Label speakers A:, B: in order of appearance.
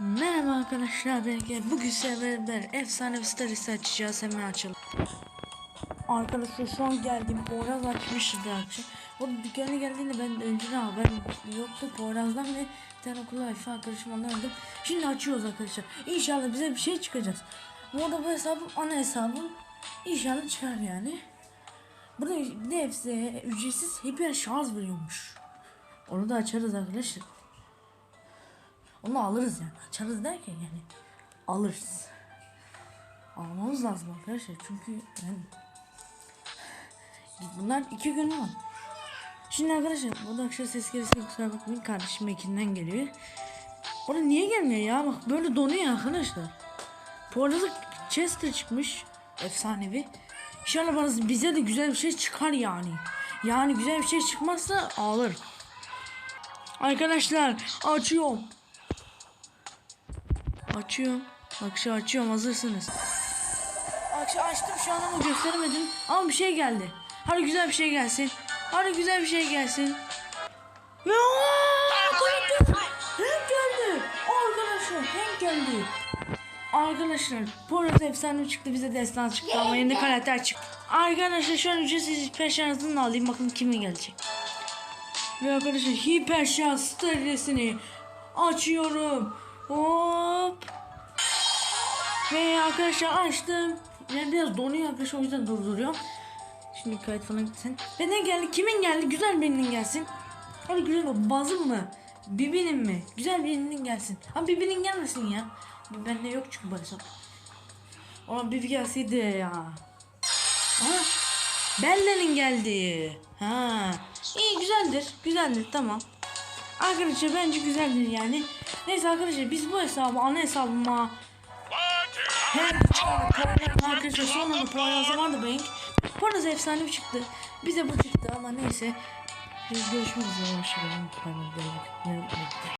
A: Merhaba arkadaşlar ben Bugün sizlerle efsane bir sitesi açacağız hemen açalım. Arkadaşlar şu an geldim Poyraz açmıştı akşam. O dükkana geldiğinde ben de önceden haber yoktu Poyraz'dan ve bir tane okul wifi arkadaşım ondan aldım. Şimdi açıyoruz arkadaşlar. İnşallah bize bir şey çıkacağız. Bu arada bu hesabım ana hesabım. İnşallah çıkar yani. Burada ne hepsi ücretsiz hiper şarj veriyormuş. Onu da açarız arkadaşlar. Onu alırız yani. Açarız derken yani. Alırız. Almamız lazım arkadaşlar. Çünkü yani bunlar iki gün var. Şimdi arkadaşlar bu da akşam ses gelirse kusura bakmayın kardeşim ekinden geliyor. Orada niye gelmiyor ya bak böyle donuyor arkadaşlar. Bu arada Chester çıkmış efsanevi. İnşallah bize de güzel bir şey çıkar yani. Yani güzel bir şey çıkmazsa ağlar. Arkadaşlar açıyorum. Açıyorum. Akşam açıyorum hazırsınız. Akşam açtım şu an ama gösteremedim. Ama bir şey geldi. Hadi güzel bir şey gelsin. Hadi güzel bir şey gelsin. Ya! Arkadaşlar renk geldi. Arkadaşlar renk geldi. Arkadaşlar Porat efsane çıktı bize destan çıktı ama yeni karakter çıktı. Arkadaşlar şu an ücretsiz hiper şansını alayım bakın kimin gelecek. Ve arkadaşlar hiper şans stresini açıyorum. Hop. Ve arkadaşlar açtım. Yani biraz donuyor arkadaşlar o yüzden durduruyorum. Şimdi kayıt falan gitsin. Ve ne geldi? Kimin geldi? Güzel birinin gelsin. Hadi güzel o bazım mı? Bibi'nin mi? Güzel birinin gelsin. Ama Bibi'nin gelmesin ya. Bende yok çünkü bu hesap. Ama Bibi gelseydi ya. Aha. Belle'nin geldi. Ha. İyi güzeldir. Güzeldir tamam. Arkadaşlar bence güzeldir yani. Neyse arkadaşlar biz bu hesabı ana hesabıma hem arkadaşlar son anda puanı vardı bank. Puanı efsane bir çıktı. Bize bu çıktı ama neyse. Biz görüşmek üzere. Hoşçakalın.